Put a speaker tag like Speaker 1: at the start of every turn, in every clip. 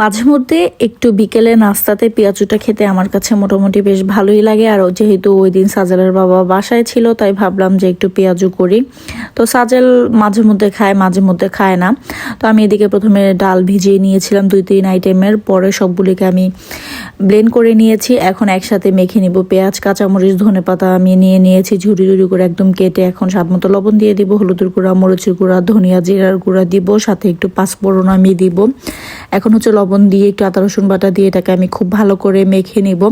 Speaker 1: মাঝে মধ্যে একটু বিকেলে নাস্তাতে পেঁয়াজুটা খেতে আমার কাছে মোটামুটি বেশ ভালোই লাগে। আর যেহেতু ওই দিন সাজেলের বাবা বাসায় ছিল, তাই ভাবলাম যে একটু পেঁয়াজু করি। তো সাজেল মাঝে মধ্যে খায় মাঝে মধ্যে খায় না। তো আমি এদিকে প্রথমে ডাল ভিজিয়ে নিয়েছিলাম দুই, তিন আইটেমের। পরে সবগুলিকে আমি ব্লেন্ড করে নিয়েছি। এখন একসাথে মেখে নিব পেঁয়াজ, কাঁচামরিচ, ধনে পাতা আমি নিয়ে নিয়েছি। ঝুড়ি ঝুড়ি করে একদম কেটে এখন স্বাদ মতো লবণ দিয়ে দিব, হলুদের গুঁড়া, মরিচের গুঁড়া, ধনিয়া জিরার গুঁড়া দিব, সাথে একটু পাঁচফোড়ন আমি দিব। এখন হচ্ছে দিয়ে একটু আদা, রসুন বাটা দিয়ে এটাকে আমি খুব ভালো করে মেখে নিব।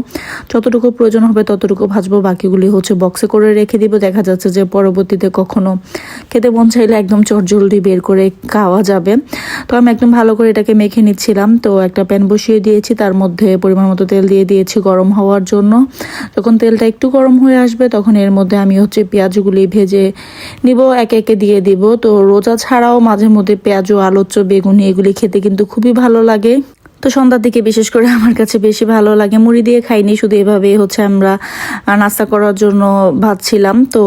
Speaker 1: যতটুকু প্রয়োজন হবে ততটুকু ভাজবো। বাকিগুলি হচ্ছে বক্সে করে রেখে দিব। দেখা যাচ্ছে যে পরবর্তীতে কখনো খেতে মন চাইলে একদম চটজলদি বের করে খাওয়া যাবে। তো আমি একদম ভালো করে এটাকে মেখে নিচ্ছিলাম। তো একটা প্যান বসিয়ে দিয়েছি, তার মধ্যে পরিমাণ মতো তেল দিয়ে দিয়েছি গরম হওয়ার জন্য। যখন তেলটা একটু গরম হয়ে আসবে, তখন এর মধ্যে আমি হচ্ছে পেঁয়াজগুলি ভেজে নিব, একে একে দিয়ে দিব। তো রোজা ছাড়াও মাঝে মধ্যে পেঁয়াজ আলোচ্য বেগুনি, এগুলি খেতে কিন্তু খুবই ভালো লাগে। তো সন্ধ্যার দিকে বিশেষ করে আমার কাছে বেশি ভালো লাগে। মুড়ি দিয়ে খাইনি, শুধু এভাবে হচ্ছে আমরা নাস্তা করার জন্য ভাবছিলাম। তো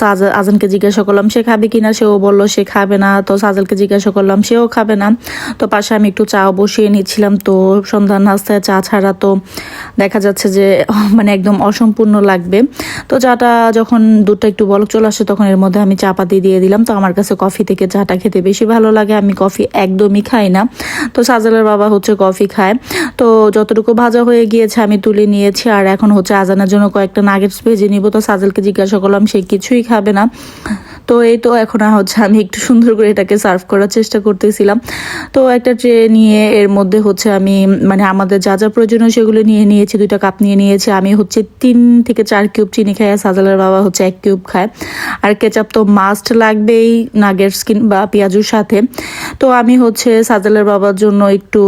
Speaker 1: সাজা, আজানকে জিজ্ঞাসা করলাম, সে খাবে কি না সেও বলল, সে খাবে না। তো সাজালকে জিজ্ঞাসা করলাম, সেও খাবে না? তো পাশে আমি একটু চা বসিয়ে নিচ্ছিলাম। তো সন্ধ্যার নাস্তায় চা ছাড়া তো দেখা যাচ্ছে যে মানে একদম অসম্পূর্ণ লাগবে। তো চাটা যখন দুধটা একটু বলক চলে আসে, তখন এর মধ্যে আমি চা পাতি দিয়ে দিলাম। তো আমার কাছে কফি থেকে চাটা খেতে বেশি ভালো লাগে। আমি কফি একদমই খাই না। তো সাজালের বাবা হচ্ছে কফি খায়। তো যতটুকু ভাজা হয়ে গিয়েছে আমি তুলে নিয়েছি। আর এখন হচ্ছে আজানের জন্য কয়েকটা নাগেটস ভেজে নিব। তো সাজালকে জিজ্ঞাসা করলাম, সে কিছুই খাবে না। তো এই তো এখন হচ্ছে আমি একটু সুন্দর করে এটাকে সার্ভ করার চেষ্টা করতেছিলাম। তো একটা ট্রে নিয়ে এর মধ্যে হচ্ছে আমি মানে আমাদের যা যা প্রয়োজনীয় সেগুলো নিয়ে নিয়েছি, দুইটা কাপ নিয়ে নিয়েছি। আমি হচ্ছে তিন থেকে চার কিউব চিনি খাই আর সাজালের বাবা হচ্ছে এক কিউব খায়। আর কেচাপ তো মাস্ট লাগবেই নাগেটস কিংবা পেঁয়াজুর সাথে। তো আমি হচ্ছে সাজালের বাবার জন্য একটু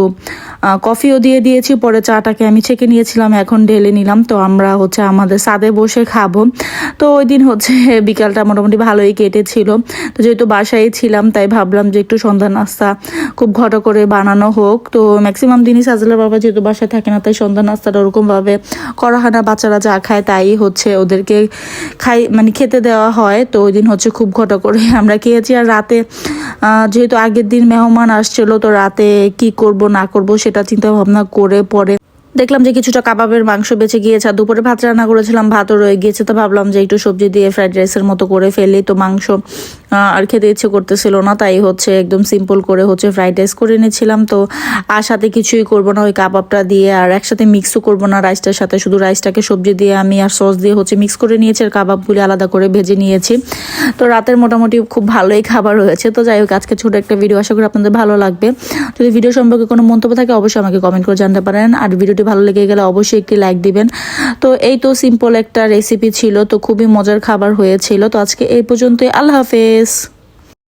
Speaker 1: কফিও দিয়ে দিয়েছি, পরে চাটাকে আমি ছেঁকে নিয়েছিলাম, এখন ঢেলে নিলাম। তো আমরা হচ্ছে আমাদের সাদে বসে খাব। তো ওই দিন হচ্ছে বিকালটা মোটামুটি ভালোই কেটেছিল তো যেহেতু বাসায় ছিলাম, তাই ভাবলাম যে একটু সন্ধ্যা নাস্তা খুব ঘটা করে বানানো হোক। তো ম্যাক্সিমাম দিনই সাজলার বাবা যেহেতু বাসায় থাকে না, তাই সন্ধ্যা নাস্তাটা ওরকমভাবে করা হয় না বাচ্চারা যা খায় তাই হচ্ছে ওদেরকে খাই মানে খেতে দেওয়া হয়। তো ওই দিন হচ্ছে খুব ঘটা করে আমরা খেয়েছি। আর রাতে যেহেতু আগের দিন মেহমান আসছিল, তো রাতে কি করব না করব সেটা চিন্তা ভাবনা করে পরে দেখলাম যে কিছুটা কাবাবের মাংস বেঁচে গিয়েছে, আর দুপুরে ভাত রান্না করেছিলাম, ভাতও রয়ে গিয়েছে, তো ভাবলাম যে একটু সবজি দিয়ে ফ্রাইড রাইসের মতো করে ফেলি। তো মাংস আর খেতে ইচ্ছে করতেছিল না, তাই হচ্ছে একদম সিম্পল করে হচ্ছে ফ্রাইড রাইস করে নিয়েছিলাম তো আর সাথে কিছুই করব না, ওই কাবাবটা দিয়ে আর একসাথে মিক্সও করব না রাইসটার সাথে। শুধু রাইসটাকে সবজি দিয়ে আমি আর সস দিয়ে হচ্ছে মিক্স করে নিয়েছি আর কাবাবগুলি আলাদা করে ভেজে নিয়েছি। তো রাতের মোটামুটি খুব ভালোই খাবার হয়েছে তো যাই হোক, আজকে ছোট একটা ভিডিও আশা করি আপনাদের ভালো লাগবে। যদি ভিডিও সম্পর্কে কোনো মন্তব্য থাকে, অবশ্যই আমাকে কমেন্ট করে জানতে পারেন। আর ভিডিওটি ভালো লেগে গেলে অবশ্যই একটি লাইক দিবেন। তো এই তো সিম্পল একটা রেসিপি ছিল, তো খুবই মজার খাবার হয়েছিল। তো আজকে এই পর্যন্তই, আল্লাহ হাফেজ। agradeço.